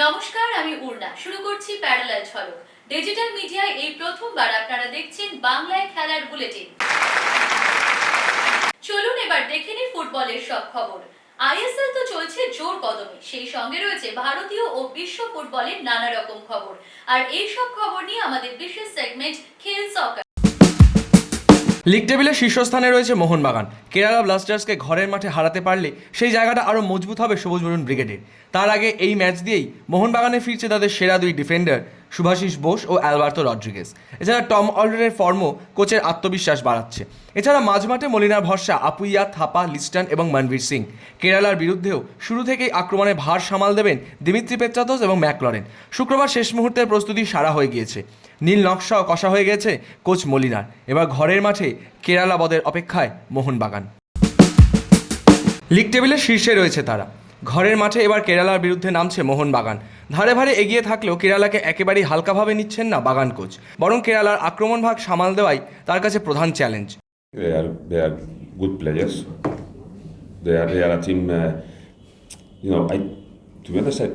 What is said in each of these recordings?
নমস্কার, আমি উর্না শুরু করছি প্যারালাল ঝলক। ডিজিটাল মিডিয়ায় এই প্রথমবার আপনারা দেখছেন বাংলায় খেলার বুলেটিন। চলুন এবার দেখে নিই ফুটবলের সব খবর। আইএসএল তো চলছে জোর কদমে। সেই সঙ্গে রয়েছে ভারতীয় ও বিশ্ব ফুটবলের নানা রকম খবর। আর এই সব খবর নিয়ে আমাদের বিশেষ সেগমেন্ট খেল সকার লিগ টেবিলের শীর্ষস্থানে রয়েছে মোহনবাগান। কেরালা ব্লাস্টার্সকে ঘরের মাঠে হারাতে পারলে সেই জায়গাটা আরও মজবুত হবে সবুজ বরুণ ব্রিগেডের। তার আগে এই ম্যাচ দিয়েই মোহনবাগানে ফিরছে তাদের সেরা দুই ডিফেন্ডার, সুভাশিস বোস ও অ্যালবার্তো রড্রিগেস এছাড়া টম অলরেডের ফর্মও কোচের আত্মবিশ্বাস বাড়াচ্ছে। এছাড়া মাঝমাঠে মলিনার ভরসা আপুইয়া, থাপা, লিস্টন এবং মনবীর সিং। কেরালার বিরুদ্ধেও শুরু থেকেই আক্রমণে ভার সামাল দেবেন দিমিত্রি পেত্রাতোস এবং ম্যাকলরেন। শুক্রবার শেষ মুহূর্তের প্রস্তুতি সারা হয়ে গিয়েছে। নীল নকশাও কষা হয়ে গেছে কোচ মলিনার। এবার ঘরের মাঠে কেরালা বদের অপেক্ষায় মোহনবাগান। লিগ টেবিলের শীর্ষে রয়েছে তারা। ঘরের মাঠে এবার কেরালার বিরুদ্ধে নামছে মোহনবাগান। ধারে ভারে এগিয়ে থাকলেও কেরালাকে একেবারেই হালকাভাবে নিচ্ছেন না বাগান কোচ। বরং কেরালার আক্রমণ ভাগ সামাল দেওয়াই তার কাছে প্রধান challenge. They are they are good players. They are they are. Uh,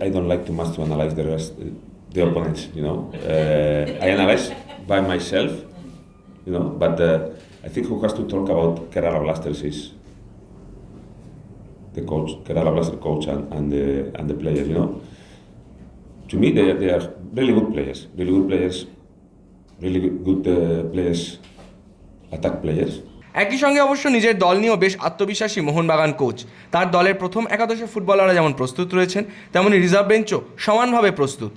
I don't like too much to analyze the rest, the opponents. You know, uh, I analyze by myself. You know, but uh, I think who has to talk about Kerala Blasters is the coach, Kerala Blaster coach, and, and the and the players. You know, to me they they are really good players, really good players, really good, uh, players, attack players. একই সঙ্গে অবশ্য নিজের দল নিয়েও বেশ আত্মবিশ্বাসী Mohun Bagan coach তার দলের প্রথম একাদশে ফুটবলাররা যেমন প্রস্তুত রয়েছেন তেমনি রিজার্ভ বেঞ্চও সমানভাবে প্রস্তুত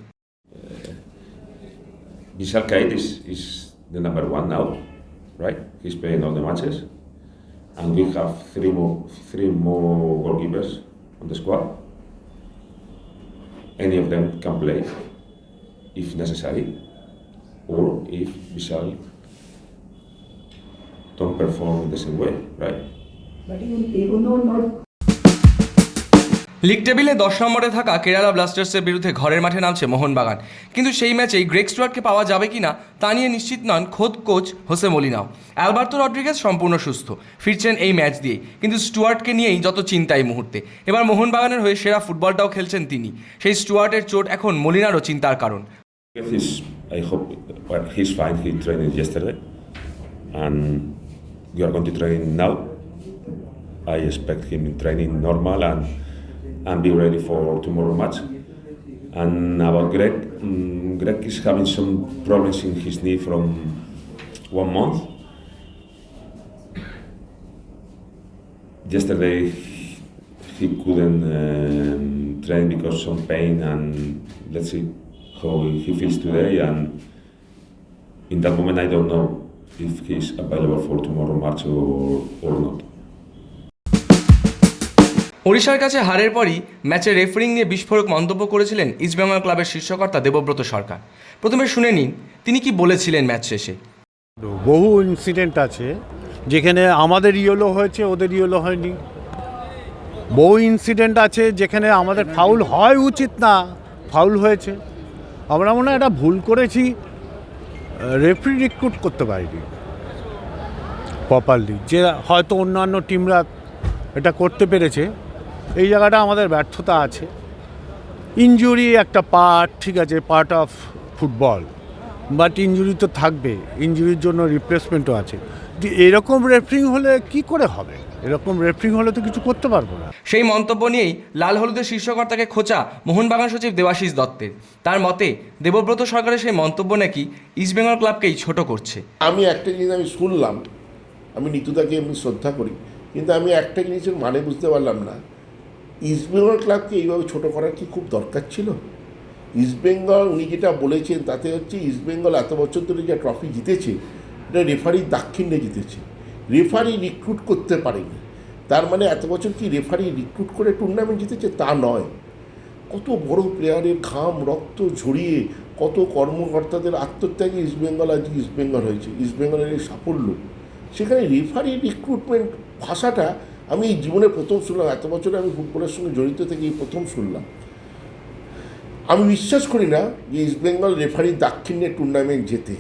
Vishal Kait is, is the number one now, right? He's playing all the matches. And we have three more, three more goalkeepers on the squad. Any of them can play if necessary, or if Vishal don't perform the same way, right? But even though not league টেবিলে দশ নম্বরে থাকা কেরালা ব্লাস্টার্সের বিরুদ্ধে ঘরের মাঠে নামছে মোহনবাগান। কিন্তু সেই ম্যাচেই গ্রেক স্টুয়ার্টকে পাওয়া যাবে কিনা তা নিয়ে নিশ্চিত নন খোদ কোচ হোসে মলিনাও। অ্যালবার্তো রড্রিগেজ সম্পূর্ণ সুস্থ, ফিরছেন এই ম্যাচ দিয়েই। কিন্তু স্টুয়ার্টকে নিয়েই যত চিন্তা এই মুহূর্তে। এবার মোহনবাগানের হয়ে সেরা ফুটবলটাও খেলছেন তিনি। সেই স্টুয়ার্টের চোট এখন মলিনারও চিন্তার কারণ. I expect him in training normal and and be ready for tomorrow match. And about Greg, um, Greg is having some problems in his knee from one month. Yesterday he couldn't um, train because some pain, and let's see how he feels today. And in that moment, I don't know if he's available for tomorrow match or, or not. ওড়িশার কাছে হারের পরই ম্যাচে referring নিয়ে বিস্ফোরক মন্তব্য করেছিলেন ইস্টবেঙ্গল ক্লাবের শীর্ষকর্তা দেবব্রত সরকার। প্রথমে শুনে নিন, তিনি কি বলেছিলেন ম্যাচ শেষে? বহু ইনসিডেন্ট আছে, যেখানে আমাদের ইয়েলো হয়েছে, ওদের ইয়েলো হয়নি। বহু ইনসিডেন্ট আছে, যেখানে আমাদের ফাউল হয় উচিত না ফাউল হয়েছে। আমরা মনে হয় এটা ভুল করেছি রেফারি রিক্রুট করতে পারিনি। প্রপারলি যে হয়তো অন্যান্য টিমরা এটা করতে পেরেছে। এই জায়গাটা আমাদের ব্যর্থতা আছে। ইনজুরি একটা পার্ট ঠিক আছে part of football but injury তো থাকবে ইনজুরির জন্য রিপ্লেসমেন্টও আছে। যে এরকম রেফারিং হলে কি করে হবে? এরকম রেফারিং হলে তো কিছু করতে পারব না। সেই মন্তব্য নিয়েই লাল হলুদের শীর্ষকর্তাকে খোঁচা মোহনবাগান সচিব দেবাশিস দত্তের। তার মতে দেবব্রত সরকারের সেই মন্তব্য নাকি ইস্টবেঙ্গল ক্লাবকেই ছোট করছে। আমি একটা জিনিস আমি শুনলাম আমি নিতুদাকে এমনি শ্রদ্ধা করি কিন্তু আমি একটা জিনিসের মানে বুঝতে পারলাম না। ইস্টবেঙ্গল ক্লাবকে এইভাবে ছোট করার কি খুব দরকার ছিল? ইস্টবেঙ্গল উনি যেটা বলেছেন, তাতে হচ্ছে ইস্টবেঙ্গল এত বছর ধরে যা ট্রফি জিতেছে, এটা রেফারি দাক্ষিণ্যে জিতেছে। রেফারি রিক্রুট করতে পারেনি। তার মানে এত বছর কি রেফারি রিক্রুট করে টুর্নামেন্ট জিতেছে? তা নয়। কত বড় প্লেয়ারের ঘাম, রক্ত ঝরিয়ে কত কর্মকর্তাদের আত্মত্যাগে ইস্টবেঙ্গল আজকে ইস্টবেঙ্গল হয়েছে। ইস্টবেঙ্গলের এই সাফল্য। সেখানে রেফারি রিক্রুটমেন্ট ভাষাটা আমি এই জীবনে প্রথম শুনলাম, এত বছরে আমি ফুটবলের সঙ্গে জড়িত থেকে এই প্রথম শুনলাম। আমি বিশ্বাস করি না যে ইস্টবেঙ্গল রেফারি দাক্ষিণ্যে টুর্নামেন্ট জেতে।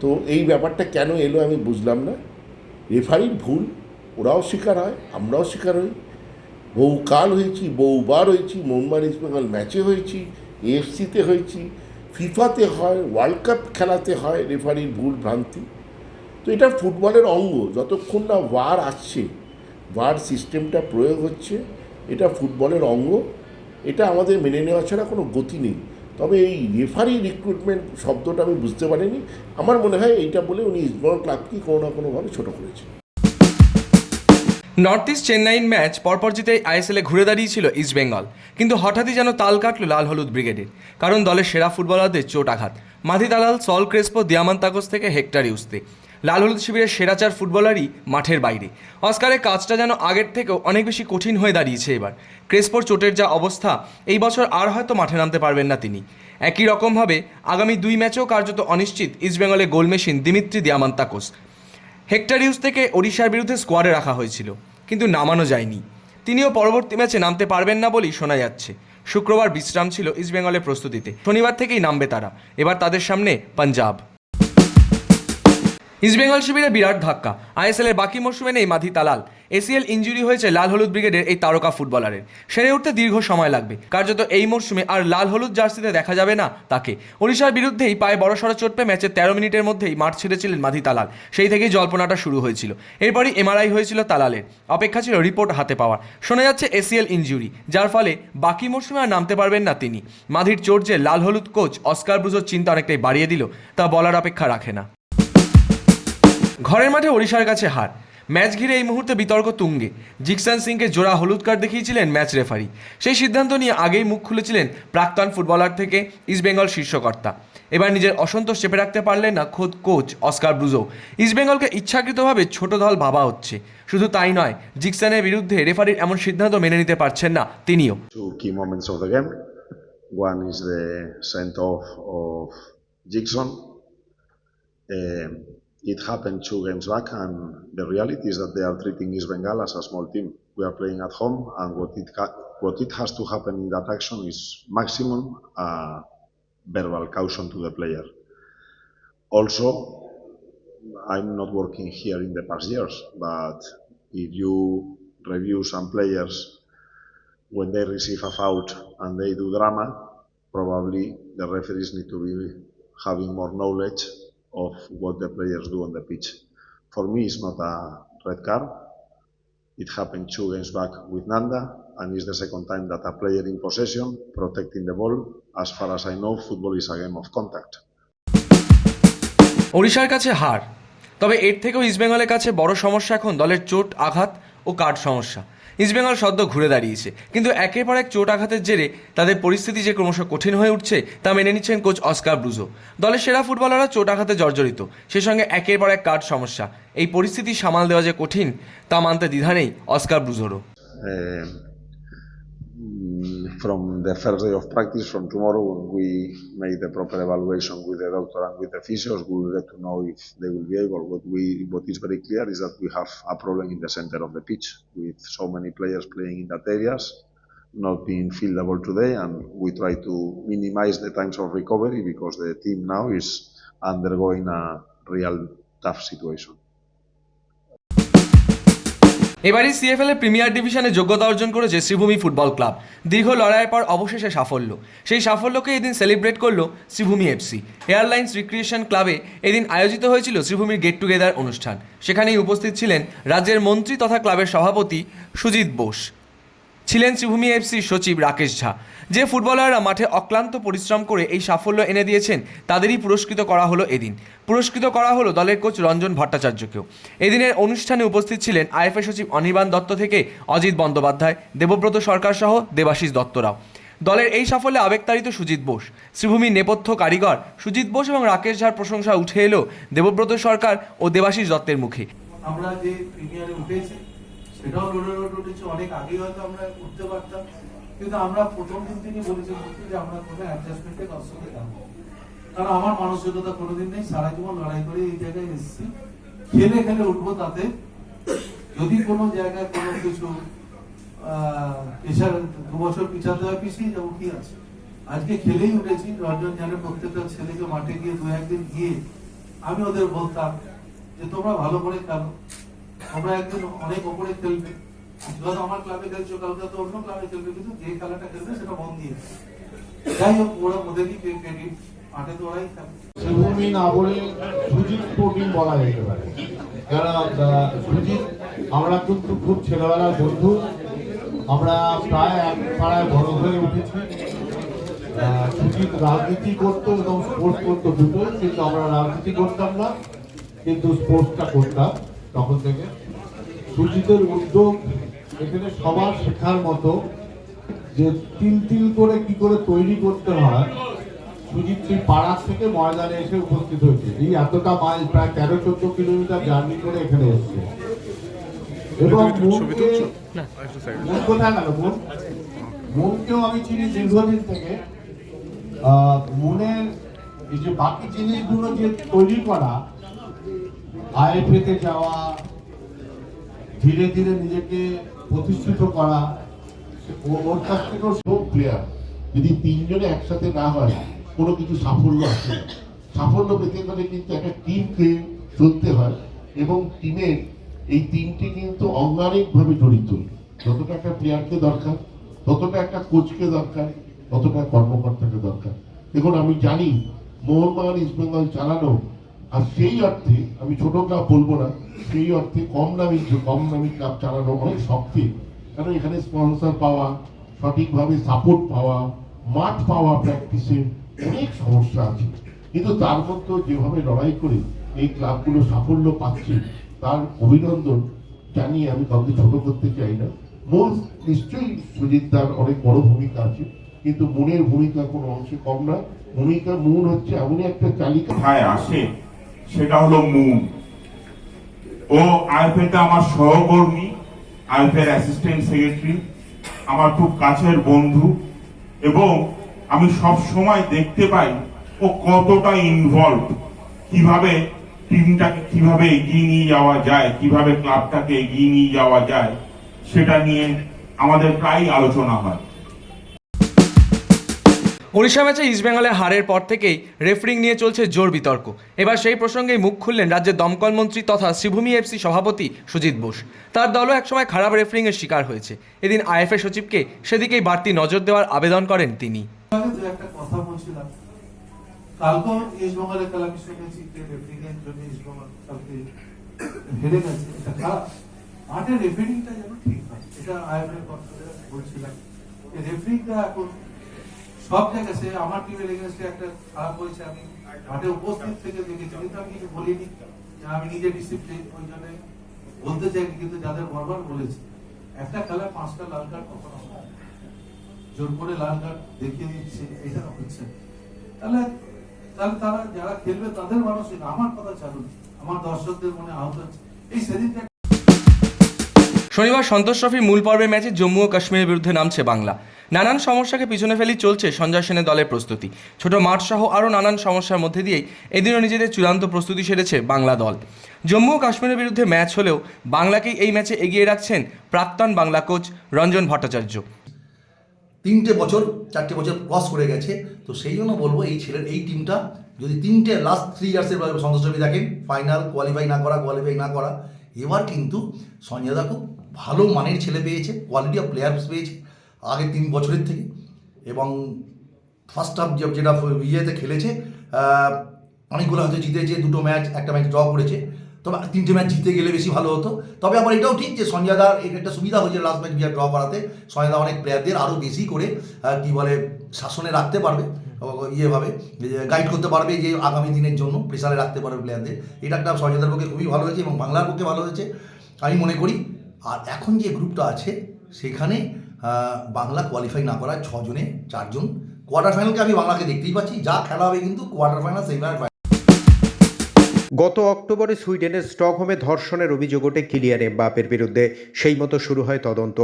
তো এই ব্যাপারটা কেন এলো আমি বুঝলাম না। রেফারির ভুল, ওরাও শিকার হয়, আমরাও শিকার হই। বহুকাল হয়েছি বহুবার হয়েছি মোহনবাগান ইস্ট বেঙ্গল ম্যাচে হয়েছি, এএফসিতে হয়েছি, ফিফাতে হয়, ওয়ার্ল্ড কাপ খেলাতে হয় রেফারির ভুল ভ্রান্তি। তো এটা ফুটবলের অঙ্গ, যতক্ষণ না ওয়ার আসছে ওয়ার সিস্টেমটা প্রয়োগ হচ্ছে, এটা ফুটবলের অঙ্গ, এটা আমাদের মেনে নেওয়া ছাড়া কোনো গতি নেই। তবে এই রেফারি রিক্রুটমেন্ট শব্দটা আমি বুঝতে পারিনি। আমার মনে হয় এইটা বলে উনি ইস্টবেঙ্গল ক্লাবকে কোনো না কোনোভাবে ছোটো করেছে। নর্থ ইস্ট চেন্নাইন ম্যাচ পরপর জিতে আইএসএলে ঘুরে দাঁড়িয়েছিল ইস্ট বেঙ্গল কিন্তু হঠাৎই যেন তাল কাটল লাল হলুদ ব্রিগেডের কারণ দলের সেরা ফুটবলারদের চোট আঘাত। মাধি দালাল, সল ক্রেসপো দিয়ামান্তাকোস থেকে হেক্টর ইউসতে। লাল হলুদ শিবিরের সেরা চার ফুটবলারই মাঠের বাইরে। অস্কারের কাজটা যেন আগের থেকেও অনেক বেশি কঠিন হয়ে দাঁড়িয়েছে এবার। ক্রেসপোর চোটের যা অবস্থা, এই বছর আর হয়তো মাঠে নামতে পারবেন না তিনি। একই রকমভাবে আগামী দুই ম্যাচেও কার্যত অনিশ্চিত ইস্টবেঙ্গলে গোল মেশিন দিমিত্রি দিয়ামান্তাকোস। হেক্টর ইউজ থেকে ওড়িশার বিরুদ্ধে স্কোয়াডে রাখা হয়েছিল, কিন্তু নামানো যায়নি। তিনিও পরবর্তী ম্যাচে নামতে পারবেন না বলেই শোনা যাচ্ছে। শুক্রবার বিশ্রাম ছিল ইস্টবেঙ্গলের প্রস্তুতিতে। শনিবার থেকেই নামবে তারা। এবার তাদের সামনে পাঞ্জাব। ইস্টবেঙ্গল শিবিরে বিরাট ধাক্কা। আইএসএল এর বাকি মরশুমে নেই মাধি তালাল। এসিএল ইঞ্জুরি হয়েছে লাল হলুদ ব্রিগেডের এই তারকা ফুটবলারের। সেরে উঠতে দীর্ঘ সময় লাগবে। কার্যত এই মরশুমে আর লাল হলুদ জার্সিতে দেখা যাবে না তাকে। ওড়িশার বিরুদ্ধেই পায়ে বড়সড় চোট পেয়ে ম্যাচের তেরো মিনিটের মধ্যেই মাঠ ছেড়েছিলেন মাধি তালাল। সেই থেকেই জল্পনাটা শুরু হয়েছিল। এরপরই এমআরআই হয়েছিল তালালের। অপেক্ষা ছিল রিপোর্ট হাতে পাওয়ার। শোনা যাচ্ছে এসিএল ইঞ্জুরি যার ফলে বাকি মরশুমে আর নামতে পারবেন না তিনি। মাধির চোট যে লাল হলুদ কোচ অস্কার ব্রুজোর চিন্তা অনেকটাই বাড়িয়ে দিল, তা বলার অপেক্ষা রাখে না। ঘরের মাঠে ওড়িশার কাছে হার। ম্যাচ ঘিরে এই মুহূর্তে বিতর্ক তুঙ্গে। জিকসান সিংকে জোড়া হলুদ কার্ড দেখিয়েছিলেন ম্যাচ রেফারি। সেই সিদ্ধান্ত নিয়ে আগেই মুখ খুলেছিলেন প্রাক্তন ফুটবলার থেকে ইস্টবেঙ্গল শীর্ষকর্তা। এবার নিজের অসন্তোষ চেপে রাখতে পারলেন না খোদ কোচ অস্কার ব্রুজো। ইস্টবেঙ্গলকে ইচ্ছাকৃতভাবে ছোট দল ভাবা হচ্ছে। শুধু তাই নয়, জিকসানের বিরুদ্ধে রেফারির এমন সিদ্ধান্ত মেনে নিতে পারছেন না তিনিও. One is the it happened two games back, and the reality is that they are treating East Bengal as a small team. We are playing at home, and what it what it has to happen in that action is maximum uh, verbal caution to the player. Also, I'm not working here in the past years, but if you review some players when they receive a foul and they do drama, probably the referees need to be having more knowledge of what the players do on the pitch. For me, it's not a red card. It happened two games back with Nanda, and it's the second time that a player in possession, protecting the ball. As far as I know, football is a game of contact. ওড়িশার কাছে হার তবে এর থেকেও ইস্টবেঙ্গলের কাছে বড় সমস্যা এখন দলের চোট আঘাত ও কার্ড সমস্যা ইস্টবেঙ্গল সদ্য ঘুরে দাঁড়িয়েছে। কিন্তু একের পর এক চোট আঘাতের জেরে তাদের পরিস্থিতি যে ক্রমশ কঠিন হয়ে উঠছে, তা মেনে নিচ্ছেন কোচ অস্কার ব্রুজো। দলের সেরা ফুটবলাররা চোট আঘাতে জর্জরিত। সে সঙ্গে একের পর এক কাঠ সমস্যা। এই পরিস্থিতি সামাল দেওয়া যে কঠিন, তা মানতে দ্বিধা নেই অস্কার ব্রুজোরও। From the first day of practice, from tomorrow, when we make the proper evaluation with the doctor and with the physios, we will get to know if they will be able. What we what is very clear is that we have a problem in the center of the pitch with so many players playing in that areas, not being fieldable today, and we try to minimize the times of recovery because the team now is undergoing a real tough situation. এবারই CFL এর premier ডিভিশনে যোগ্যতা অর্জন করেছে Sreebhumi football club. দীর্ঘ লড়াইয়ের পর অবশেষে সাফল্য। সেই সাফল্যকে এদিন সেলিব্রেট করল শ্রীভূমি এফসি এয়ারলাইন্স রিক্রিয়েশন ক্লাবে এদিন আয়োজিত হয়েছিল শ্রীভূমির গেট টুগেদার অনুষ্ঠান। সেখানেই উপস্থিত ছিলেন রাজ্যের মন্ত্রী তথা ক্লাবের সভাপতি সুজিত বোস। ছিলেন শ্রীভূমি এফসির সচিব রাকেশ ঝা। যে ফুটবলাররা মাঠে অক্লান্ত পরিশ্রম করে এই সাফল্য এনে দিয়েছেন, তাদেরই পুরস্কৃত করা হলো এদিন। পুরস্কৃত করা হলো দলের কোচ রঞ্জন ভট্টাচার্যকেও। এদিনের অনুষ্ঠানে উপস্থিত ছিলেন আইএফএ সচিব অনির্বাণ দত্ত থেকে অজিত বন্দ্যোপাধ্যায়, দেবব্রত সরকার সহ দেবাশিস দত্তরাও। দলের এই সাফল্যে আবেগতাড়িত সুজিত বোস শ্রীভূমির নেপথ্য কারিগর সুজিত বোস এবং রাকেশ ঝার প্রশংসা উঠে এলো দেবব্রত সরকার ও দেবাশিস দত্তের মুখে। আমরা যে প্রিমিয়ারে উঠেছি সেটাও উঠেছে অনেক আগেই হয়তো আমরা উঠতে পারতাম। কিন্তু আমরা প্রথম দিন থেকে বলেছি যে আমরা কোনো অ্যাডজাস্টমেন্টে কারণ আমার মানসিকতা কোনোদিন নেই, সারা জীবন লড়াই করে এই জায়গায় খেলে খেলে উঠবো তাতে। যদি কোনো জায়গায় কোনো কিছু দু বছর পিছাতে হয়, পিছিয়ে যাব, কি আছে? আজকে খেলেই উঠেছি, রঞ্জন জানে প্রত্যেকটা ছেলেকে মাঠে গিয়ে দু একদিন গিয়ে আমি ওদের বলতাম যে, তোমরা ভালো করে খেলো। তোমরা একদিন অনেক ওপরে খেলবে। আমার ক্লাবে খেলছো, কালকে তো অন্য ক্লাবে খেলবে, কিন্তু যে খেলাটা খেলবে সেটা দিয়ে। যাই হোক, ওরা ওদেরই ক্রেডিট মাঠে তো ওরাই না বলে সুজিত বলা যেতে পারে। কারণ সুজিত, আমরা কিন্তু খুব ছেলেবেলার বন্ধু। আমরা প্রায় এক পাড়ায় বড় হয়ে উঠেছি। সুজিত রাজনীতি করতো এবং স্পোর্টস করতো দুটোই, কিন্তু আমরা রাজনীতি করতাম না, কিন্তু স্পোর্টসটা করতাম। তখন থেকে। সুজিতের উদ্যোগ এখানে সবার শেখার মতো যে তিল তিল করে কি করে তৈরি করতে হয় সুজিত সেই পাড়ার থেকে ময়দানে এসে উপস্থিত হয়েছে। এই এতটা মাইল প্রায় তেরো চোদ্দ কিলোমিটার জার্নি করে এখানে এসছে। এবং মনকে মন কোথায় গেল মন? মনকেও আমি চিনি দীর্ঘদিন থেকে। আহ, মনের এই যে বাকি জিনিসগুলো যে তৈরি করা আইএফএতে যাওয়া, ধীরে ধীরে নিজেকে প্রতিষ্ঠিত করা ওর কাছ থেকেও সব প্লেয়ার যদি তিনজনে একসাথে না হয়, কোনো কিছু সাফল্য আসে না। সাফল্য পেতে গেলে কিন্তু একটা টিমকে চলতে হয় এবং টিমের এই টিমটি কিন্তু অঙ্গানিকভাবে জড়িত। যতটা একটা প্লেয়ারকে দরকার, ততটা একটা কোচকে দরকার, ততটা কর্মকর্তাকে দরকার। দেখুন, আমি জানি, মোহনবাগান ইস্ট বেঙ্গল চালানো আর সেই অর্থে, আমি ছোট ক্লাব বলব না, সেই অর্থে কম দামি কম দামি ক্লাব চালানো অনেক শক্তি। কারণ এখানে স্পন্সর পাওয়া, সঠিকভাবে সাপোর্ট পাওয়া, মাঠ পাওয়া প্র্যাকটিসের অনেক সমস্যা আছে। কিন্তু তার মধ্যেও যেভাবে লড়াই করে এই ক্লাবগুলো সাফল্য পাচ্ছে, তার অভিনন্দন জানিয়ে আমি কাউকে ছোট করতে চাই না। মূল নিশ্চয়ই সুজিত দার অনেক বড় ভূমিকা আছে, কিন্তু মনের ভূমিকা কোনো অংশে কম না। ভূমিকা মূল হচ্ছে এমনই একটা চালিকা। কোথায় আসে। সেটা হলো মুন ও আইএফএতে আমার সহকর্মী আইএফএর অ্যাসিস্ট্যান্ট সেক্রেটারি, আমার খুব কাছের বন্ধু এবং আমি সব সময় দেখতে পাই ও কতটা ইনভলভ কীভাবে টিমটাকে কীভাবে এগিয়ে নিয়ে যাওয়া যায়, কীভাবে ক্লাবটাকে এগিয়ে নিয়ে যাওয়া যায়, সেটা নিয়ে আমাদের প্রায়ই আলোচনা হয়। ওড়িশা ম্যাচে ইস্টবেঙ্গলের হারের পর থেকেই রেফারিং নিয়ে চলছে জোর বিতর্ক। এবার সেই প্রসঙ্গেই মুখ খুললেন রাজ্যের দমকল মন্ত্রী তথা শ্রীভূমি এফসি সভাপতি সুজিত বোস। তার দলও একসময় খারাপ রেফারিংয়ের শিকার হয়েছে। এদিন আইএফএ সচিবকে সেদিকেই বাড়তি নজর দেওয়ার আবেদন করেন তিনি। এটা রেফারিংটা যেন ঠিক হয়, এটা আইএফএ বলছিলাম রেফারিংটা এখন সব সে আমার টিমের এগেনস্টে একটা খারাপ হয়েছে, আমি মাঠে উপস্থিত থেকে দেখেছি, কিন্তু আমি কিছু বলিনি। আমি নিজে ডিসিপ্লিন ওই জন্য বলতে চাইনি, কিন্তু যাদের বারবার বলেছি, একটা খেলা পাঁচটা লাল কার্ড কখনো জোর করে লাল কার্ড দেখিয়ে দিচ্ছে, এটা হচ্ছে। তাহলে তাহলে তারা যারা খেলবে, তাদের মানসিক আমার কথা চালু আমার দর্শকদের মনে আহত হচ্ছে। এই সেদিনটা শনিবার সন্তোষ ট্রফির মূল পর্বের ম্যাচে জম্মু ও কাশ্মীরের বিরুদ্ধে নামছে বাংলা। নানান সমস্যাকে পিছনে ফেলি চলছে সঞ্জয় সেনের দলের প্রস্তুতি। ছোট মাঠ সহ আরও নানান সমস্যার মধ্যে দিয়েই এদিনও নিজেদের চূড়ান্ত প্রস্তুতি সেরেছে বাংলা দল। জম্মু ও কাশ্মীরের বিরুদ্ধে ম্যাচ হলেও বাংলাকেই এই ম্যাচে এগিয়ে রাখছেন প্রাক্তন বাংলা কোচ রঞ্জন ভট্টাচার্য। তিনটে বছর, চারটে বছর ক্রস করে গেছে, তো সেই জন্য বলব এই ছেলের, এই টিমটা যদি তিনটে লাস্ট থ্রি ইয়ার্সের সন্তোষ ট্রফি দেখেন ফাইনাল কোয়ালিফাই না করা কোয়ালিফাই না করা, এবার কিন্তু সঞ্জয় দা খুব ভালো মানের ছেলে পেয়েছে কোয়ালিটি অফ প্লেয়ার্স পেয়েছে। আগে তিন বছরের থেকে এবং ফার্স্ট হাফ যেটা ইয়েতে খেলেছে অনেকগুলো হয়তো জিতেছে, দুটো ম্যাচ একটা ম্যাচ ড্র করেছে। তবে তিনটে ম্যাচ জিতে গেলে বেশি ভালো হতো। তবে আবার এটাও ঠিক যে সঞ্জয় দার এর একটা সুবিধা হয়েছে লাস্ট ম্যাচ বিয়ার ড্র করাতে। সঞ্জয় দা অনেক প্লেয়ারদের আরও বেশি করে কি বলে, শাসনে রাখতে পারবে ইয়েভাবে গাইড করতে পারবে যে আগামী দিনের জন্য প্রেসারে রাখতে পারবে প্লেয়ারদের এটা একটা সঞ্জয় দার পক্ষে খুবই ভালো হয়েছে এবং বাংলার পক্ষে ভালো হয়েছে, আমি মনে করি। আর এখন যে গ্রুপটা আছে, সেখানে বাংলা কোয়ালিফাই না করায় ছজনে চারজন। কোয়ার্টার ফাইনালকে আমি বাংলাকে দেখতেই পাচ্ছি। যা খেলা হবে কিন্তু কোয়ার্টার ফাইনাল সেমিফাইনাল গত অক্টোবরে সুইডেনের স্টকহোমে ধর্ষণের অভিযোগ ওঠে কিলিয়ান এমবাপের বিরুদ্ধে। সেই মতো শুরু হয় তদন্ত।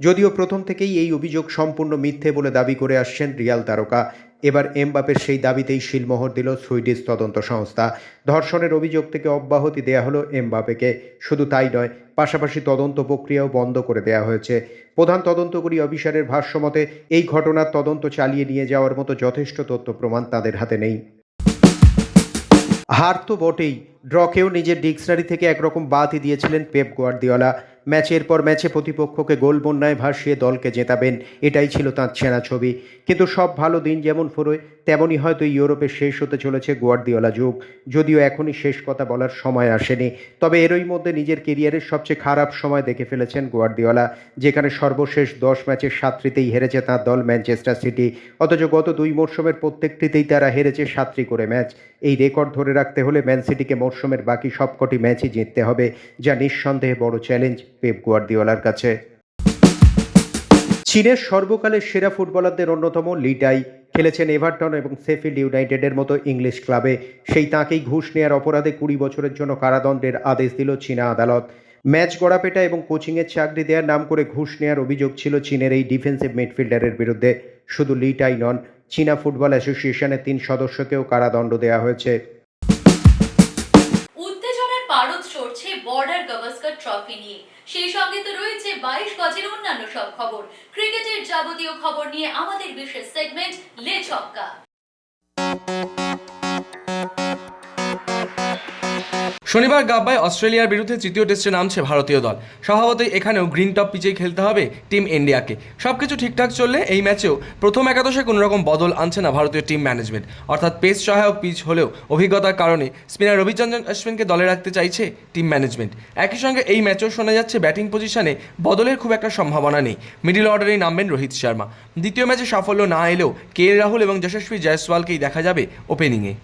যদিও প্রথম থেকেই এই অভিযোগ সম্পূর্ণ মিথ্যে বলে দাবি করে আসছেন রিয়াল তারকা এবার এমবাপের সেই দাবিতেই শিলমোহর দিল সুইডিশ তদন্ত সংস্থা। ধর্ষণের অভিযোগ থেকে অব্যাহতি দেয়া হলো এমবাপেকে। শুধু তাই নয়, পাশাপাশি তদন্ত প্রক্রিয়াও বন্ধ করে দেয়া হয়েছে। প্রধান তদন্তকারী অফিসারের ভাষ্যমতে এই ঘটনার তদন্ত চালিয়ে নিয়ে যাওয়ার মতো যথেষ্ট তথ্য প্রমাণ তাদের হাতে নেই। হার তো বটেই। ড্রকেও নিজের ডিকশনারি থেকে একরকম বাদই দিয়েছিলেন পেপ গোয়ার্দিওলা ম্যাচের পর ম্যাচে প্রতিপক্ষকে গোল বন্যায় ভাসিয়ে দলকে জেতাবেন, এটাই ছিল তাঁর ছেঁড়া ছবি। কিন্তু সব ভালো দিন যেমন ফুরোয় তেমনই হয়তো ইউরোপে শেষ হতে চলেছে গোয়ার্দিওলা যুগ, যদিও এখনই শেষ কথা বলার সময় আসেনি। তবে এরই মধ্যে নিজের কেরিয়ারের সবচেয়ে খারাপ সময় দেখে ফেলেছেন গোয়ার্দিওলা, যেখানে সর্বশেষ দশ ম্যাচের সাতটিতেই হেরেছে তাঁর দল ম্যানচেস্টার সিটি। অথচ গত দুই মরশুমের প্রত্যেকটিতেই তারা হেরেছে সাতটি করে ম্যাচ। এই রেকর্ড ধরে রাখতে হলে ম্যান সিটিকে মরশুমের বাকি সবকটি ম্যাচই জিততে হবে, যা নিঃসন্দেহে বড় চ্যালেঞ্জ পেপ গুয়ার্দিওলার কাছে। চীনের সর্বকালের সেরা ফুটবলারদের অন্যতম লিটাই খেলেছেন এভারটন এবং সেফিল্ড ইউনাইটেডের মতো ইংলিশ ক্লাবে। সেই তাঁকেই ঘুষ নেওয়ার অপরাধে কুড়ি বছরের জন্য কারাদণ্ডের আদেশ দিল চীনা আদালত। ম্যাচ গড়াপেটা এবং কোচিংয়ের চাকরি দেওয়ার নাম করে ঘুষ নেওয়ার অভিযোগ ছিল চীনের এই ডিফেন্সিভ মিডফিল্ডারের বিরুদ্ধে। শুধু লিটাই নন, চীনা ফুটবল অ্যাসোসিয়েশনের তিন সদস্যকেও কারাদণ্ড দেওয়া হয়েছে। উত্তেজনার পারদ চড়ছে বর্ডার গাভাস্কার ট্রফি নিয়ে। সেই সঙ্গে তো রয়েছে বাইশ গজের অন্যান্য সব খবর। ক্রিকেটের যাবতীয় খবর নিয়ে আমাদের বিশেষ সেগমেন্ট লে ছক্কা। শনিবার গাব্বায় অস্ট্রেলিয়ার বিরুদ্ধে তৃতীয় টেস্টে নামছে ভারতীয় দল। স্বভাবতই এখানেও গ্রিন টপ পিচেই খেলতে হবে টিম ইন্ডিয়াকে। সব কিছু ঠিকঠাক চললে এই ম্যাচেও প্রথম একাদশে কোনো রকম বদল আনছে না ভারতীয় টিম ম্যানেজমেন্ট। অর্থাৎ পেস সহায়ক পিচ হলেও অভিজ্ঞতার কারণে স্পিনার রবিচন্দ্রন অশ্বিনকে দলে রাখতে চাইছে টিম ম্যানেজমেন্ট। একই সঙ্গে এই ম্যাচেও শোনা যাচ্ছে ব্যাটিং পজিশনে বদলের খুব একটা সম্ভাবনা নেই। মিডিল অর্ডারেই নামবেন রোহিত শর্মা। দ্বিতীয় ম্যাচে সাফল্য না এলেও কে রাহুল এবং যশস্বী জয়সওয়ালকেই দেখা যাবে ওপেনিংয়ে।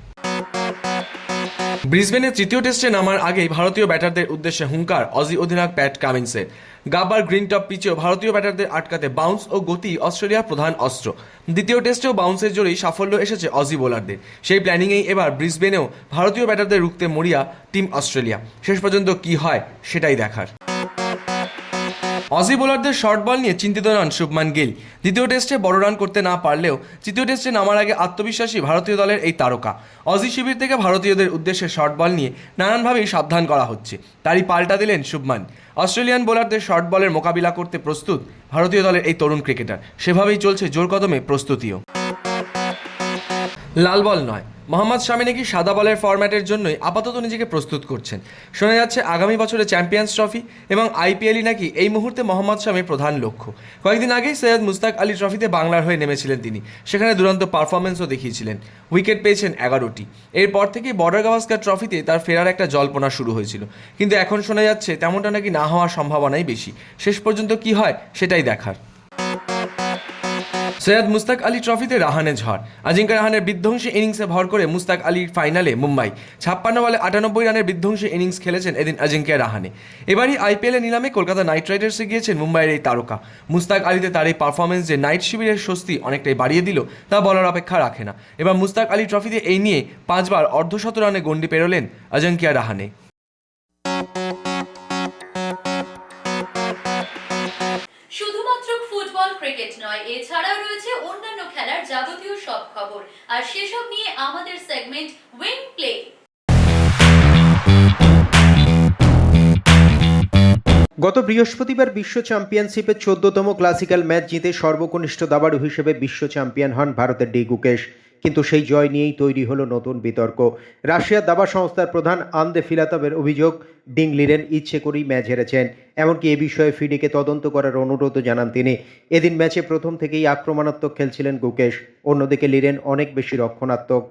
ব্রিসবেনের তৃতীয় টেস্টে নামার আগেই ভারতীয় ব্যাটারদের উদ্দেশ্যে হুঙ্কার অজি অধিনায়ক প্যাট কামিন্সের। গাবার গ্রিন টপ পিচেও ভারতীয় ব্যাটারদের আটকাতে বাউন্স ও গতি অস্ট্রেলিয়ার প্রধান অস্ত্র। দ্বিতীয় টেস্টেও বাউন্সের জোরেই সাফল্য এসেছে অজি বোলারদের। সেই প্ল্যানিংয়েই এবার ব্রিসবেনেও ভারতীয় ব্যাটারদের রুখতে মরিয়া টিম অস্ট্রেলিয়া। শেষ পর্যন্ত কি হয় সেটাই দেখার। অজি বোলারদের শর্ট বল নিয়ে চিন্তিত নন শুভমান গিল। দ্বিতীয় টেস্টে বড় রান করতে না পারলেও তৃতীয় টেস্টে নামার আগে আত্মবিশ্বাসী ভারতীয় দলের এই তারকা। অজি শিবির থেকে ভারতীয়দের উদ্দেশ্যে শর্ট বল নিয়ে নানানভাবেই সাবধান করা হচ্ছে। তারই পাল্টা দিলেন শুভমান। অস্ট্রেলিয়ান বোলারদের শর্ট বলের মোকাবিলা করতে প্রস্তুত ভারতীয় দলের এই তরুণ ক্রিকেটার। সেভাবেই চলছে জোর কদমে প্রস্তুতিও। লাল বল নয় মোহাম্মদ শামি নাকি সাদা বলের ফরম্যাটের জন্যই আপাতত নিজেকে প্রস্তুত করছেন। শোনা যাচ্ছে আগামী বছরে চ্যাম্পিয়ন্স ট্রফি এবং আইপিএলই নাকি এই মুহূর্তে মোহাম্মদ শামির প্রধান লক্ষ্য। কয়েকদিন আগেই সৈয়দ মুস্তাক আলী ট্রফিতে বাংলার হয়ে নেমেছিলেন তিনি। সেখানে দুরন্ত পারফরমেন্সও দেখিয়েছিলেন। উইকেট পেয়েছেন এগারোটি। এরপর থেকেই বর্ডার গাভাস্কার ট্রফিতে তার ফেরার একটা জল্পনা শুরু হয়েছিল। কিন্তু এখন শোনা যাচ্ছে তেমনটা নাকি না হওয়ার সম্ভাবনাই বেশি। শেষ পর্যন্ত কি হয় সেটাই দেখার। সৈয়দ মুস্তাক আলী ট্রফিতে রাহানে ঝড়। আজিঙ্কা রাহানের বিধ্বংসী ইনিংসে ভর করে মুস্তাক আলীর ফাইনালে মুম্বাই। ছাপ্পান্ন বলে আটানব্বই রানের বিধ্বংসী ইনিংস খেলেছেন এদিন আজিঙ্কা রাহানে। এবারই আইপিএলে নিলামে কলকাতা নাইট রাইডার্সে গিয়েছেন মুম্বাইয়ের এই তারকা। মুস্তাক আলীতে তার এই পারফরমেন্স যে নাইট শিবিরের স্বস্তি অনেকটাই বাড়িয়ে দিল, তা বলার অপেক্ষা রাখে না। এবার মুস্তাক আলী ট্রফিতে এই নিয়ে পাঁচবার অর্ধশত রানে গন্ডি পেরোলেন অজিঙ্ক্য রাহানে। ক্রিকেট নয়, এছাড়াও রয়েছে অন্যান্য খেলার যাবতীয় সব খবর। আর সেসব নিয়ে আমাদের সেগমেন্ট উইং প্লে গত বৃহস্পতিবার বিশ্ব চ্যাম্পিয়নশিপের চোদ্দতম ক্লাসিক্যাল ম্যাচ জিতে সর্বকনিষ্ঠ দাবাড়ু হিসেবে বিশ্ব চ্যাম্পিয়ন হন ভারতের ডি গুকেশ। কিন্তু সেই জয় নিয়েই তৈরি হলো নতুন বিতর্ক। রাশিয়ার দাবা সংস্থার প্রধান আন্দে ফিলাতবের অভিযোগ ডিং লিরেন ইচ্ছে করেই ম্যাচ হেরেছেন। এমনকি এ বিষয়ে ফিডিকে তদন্ত করার অনুরোধও জানান তিনি। এদিন ম্যাচে প্রথম থেকেই আক্রমণাত্মক খেলছিলেন গুকেশ, অন্যদিকে লিরেন অনেক বেশি রক্ষণাত্মক।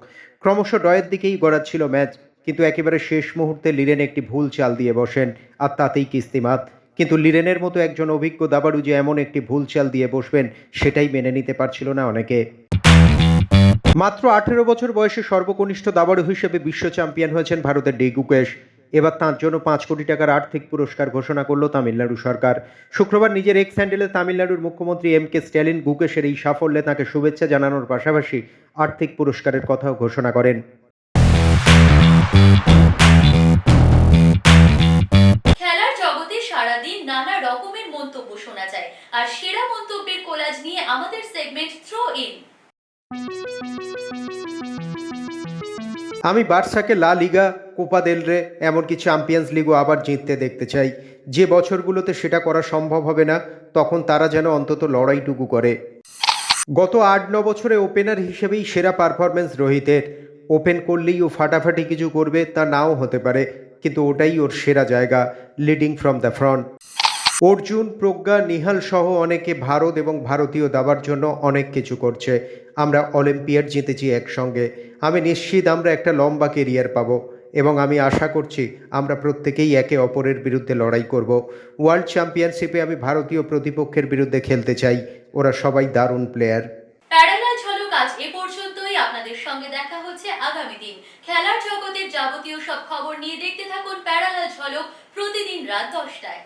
ক্রমশ ডয়ের দিকেই গড়াচ্ছিল ম্যাচ, কিন্তু একেবারে শেষ মুহূর্তে লিরেন একটি ভুল চাল দিয়ে বসেন, আর তাতেই কিস্তিমাত। কিন্তু লিরেনের মতো একজন অভিজ্ঞ দাবাড়ু যে এমন একটি ভুল চাল দিয়ে বসবেন, সেটাই মেনে নিতে পারছিল না অনেকে। মাত্র আঠেরো বছর বয়সে সর্বকনিষ্ঠ দাবাড়ু হিসেবে বিশ্ব চ্যাম্পিয়ন হয়েছেন ভারতের ডি গুকেশ। এবার তাঁর জন্য পাঁচ কোটি টাকার আর্থিক পুরস্কার ঘোষণা করল তামিলনাড়ু সরকার। শুক্রবার নিজের এক্স হ্যান্ডেলে তামিলনাড়ুর মুখ্যমন্ত্রী এম কে স্ট্যালিন গুকেশের এই সাফল্যে তাকে শুভেচ্ছা জানানোর পাশাপাশি আর্থিক পুরস্কারের কথাও ঘোষণা করেন। খেলার জগতে সারাদিন নানা রকমের মন্তব্য শোনা যায়। আর সেরা মন্তব্যের কোলাজ নিয়ে আমাদের সেগমেন্ট থ্রো ইন আমি বার্সাকে লা লিগা, কোপা দেল রে, এমনকি চ্যাম্পিয়ন্স লিগও আবার জিততে দেখতে চাই। যে বছরগুলোতে সেটা করা সম্ভব হবে না, তখন তারা যেন অন্তত লড়াইটুকু করে। গত আট ন বছরে ওপেনার হিসেবেই সেরা পারফরমেন্স রোহিতের। ওপেন করলেই ও ফাটাফাটি কিছু করবে তা নাও হতে পারে, কিন্তু ওটাই ওর সেরা জায়গা, leading from the front. Arjun, Pragya, Nihal সহ অনেকে ভারত এবং ভারতীয় দাবার জন্য অনেক কিছু করছে। আমরা অলিম্পিয়াড জিতেছি একসঙ্গে। আমি নিশ্চিত আমরা একটা লম্বা কেরিয়ার পাবো এবং আমি আশা করছি আমরা প্রত্যেকেই একে অপরের বিরুদ্ধে লড়াই করব। ওয়ার্ল্ড চ্যাম্পিয়নশিপে আমি ভারতীয় প্রতিপক্ষের বিরুদ্ধে খেলতে চাই। ওরা সবাই দারুণ প্লেয়ার। আপনাদের সঙ্গে দেখা হচ্ছে আগামী দিন। খেলার জগতের যাবতীয় সব খবর নিয়ে দেখতে থাকুন প্যারালাল ঝলক প্রতিদিন রাত দশটায়।